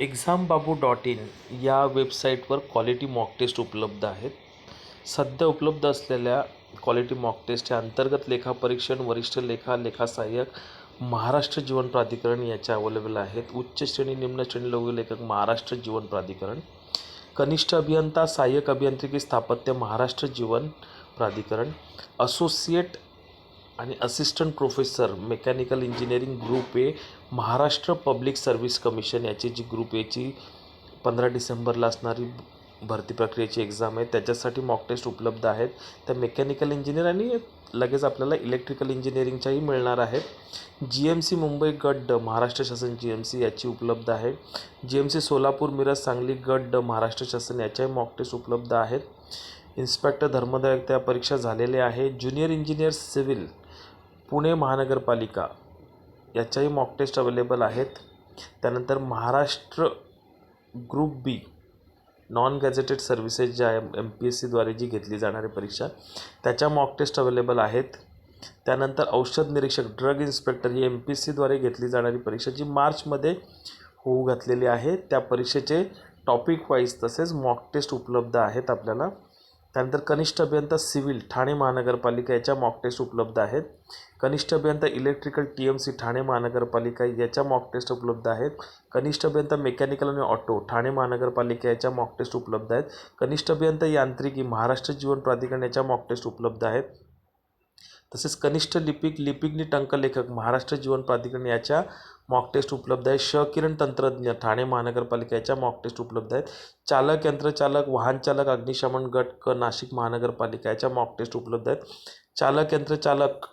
Exam Babu dot in या वेबसाईटवर quality mock test उपलब्ध आहेत. सध्या उपलब्ध असलेल्या क्वालिटी मॉक टेस्टच्या अंतर्गत लेखापरीक्षण वरिष्ठ लेखा लेखा सहाय्यक महाराष्ट्र जीवन प्राधिकरण याच्या अवेलेबल आहेत. उच्च श्रेणी निम्न श्रेणी लघु लेखक महाराष्ट्र जीवन प्राधिकरण. कनिष्ठ अभियंता सहाय्यक अभियांत्रिकी स्थापत्य महाराष्ट्र जीवन प्राधिकरण. असोसिएट आणि assistant professor mechanical engineering group A Maharashtra public service commission याची जी ग्रुप एची पंधरा डिसेंबरला असणारी भरती प्रक्रियेची एक्झाम आहे त्याच्यासाठी मॉक टेस्ट उपलब्ध आहेत. त्या मेकॅनिकल इंजिनियर आणि लगेच आपल्याला इलेक्ट्रिकल इंजिनिअरिंगच्याही मिळणार आहेत. जी एम सी मुंबई गट ड महाराष्ट्र शासन जी एम सी याची उपलब्ध आहे. G M C Solapur Miraj Sangli गट ड महाराष्ट्र शासन याच्याही मॉक टेस्ट उपलब्ध आहेत. इन्स्पेक्टर धर्मदायक त्या परीक्षा झालेल्या आहे. ज्युनियर इंजिनियर सिव्हिल पुणे महानगरपालिका याच्याही मॉक टेस्ट अवेलेबल आहेत. त्यानंतर Maharashtra group B non gazetted services ज्या एम पी एस सीद्वारे जी घेतली जाणारी परीक्षा त्याच्या मॉक टेस्ट अवेलेबल आहेत. त्यानंतर औषध निरीक्षक ड्रग इन्स्पेक्टर ही एम पी एस सीद्वारे घेतली जाणारी परीक्षा जी मार्चमध्ये होऊ घातलेली आहे. त्या परीक्षेचे टॉपिक वाईज तसेच मॉक टेस्ट उपलब्ध आहेत आपल्याला. त्यानंतर कनिष्ठ अभियंता सिव्हिल ठाणे महानगरपालिका याच्या मॉक टेस्ट उपलब्ध आहेत. कनिष्ठ अभियंता electrical T M C Thane महानगरपालिका याच्या मॉक टेस्ट उपलब्ध आहेत. कनिष्ठ अभियंता मेकॅनिकल आणि ऑटो ठाणे महानगरपालिका याच्या मॉक टेस्ट उपलब्ध आहेत. कनिष्ठ अभियंता यांत्रिकी महाराष्ट्र जीवन प्राधिकरण याच्या मॉक टेस्ट उपलब्ध आहेत. तसेच कनिष्ठ लिपिक लिपिकनी टंकलेखक महाराष्ट्र जीवन प्राधिकरण याच्या मॉक टेस्ट उपलब्ध आहे श किरण तंत्रज्ञ ठाणे महानगरपालिका याच्या मॉक टेस्ट उपलब्ध आहेत. चालक यंत्रचालक वाहनचालक अग्निशमन गट क नाशिक महानगरपालिका याच्या मॉक टेस्ट उपलब्ध आहेत. चालक यंत्रचालक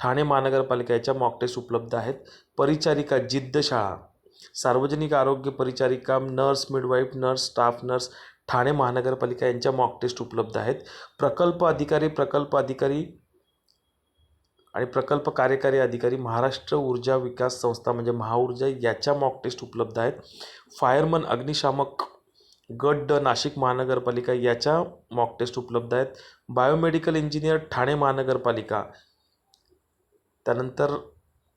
ठाणे महानगरपालिका याच्या मॉक टेस्ट उपलब्ध आहेत. परिचारिका जिद्द शाळा. सार्वजनिक आरोग्य परिचारिका nurse midwife nurse staff nurse Thane महानगरपालिका यांच्या मॉक टेस्ट उपलब्ध आहेत. प्रकल्प अधिकारी प्रकल्प अधिकारी आणि प्रकल्प कार्यकारी अधिकारी महाराष्ट्र ऊर्जा विकास संस्था म्हणजे महाऊर्जा याच्या मॉक टेस्ट उपलब्ध आहेत. फायरमन अग्निशामक गट ड नाशिक महानगरपालिका याच्या मॉक टेस्ट उपलब्ध आहेत. बायोमेडिकल इंजिनियर ठाणे महानगरपालिका. त्यानंतर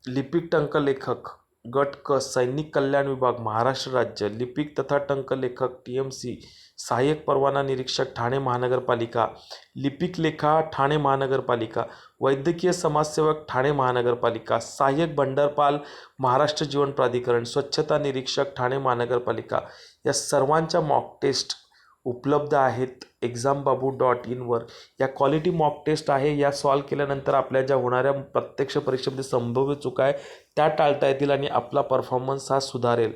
लिपिक टंकलेखक गट क सैनिक कल्याण विभाग महाराष्ट्र राज्य लिपिक तथा टंकलेखक टी एम सी सहाय्यक परवाना निरीक्षक ठाणे महानगरपालिका लिपिक लेखा ठाणे महानगरपालिका वैद्यकीय समाजसेवक ठाणे महानगरपालिका सहाय्यक भंडारपाल महाराष्ट्र जीवन प्राधिकरण स्वच्छता निरीक्षक ठाणे महानगरपालिका या सर्वांच्या मॉक टेस्ट उपलब्ध आहेत एक्झाम बाबू डॉट इनवर या क्वालिटी मॉक टेस्ट आहे या सॉल्व केल्यानंतर आपल्या ज्या होणाऱ्या प्रत्यक्ष परीक्षेमध्ये संभाव्य चुका आहे त्या टाळता येतील आणि आपला परफॉर्मन्स हा सुधारेल.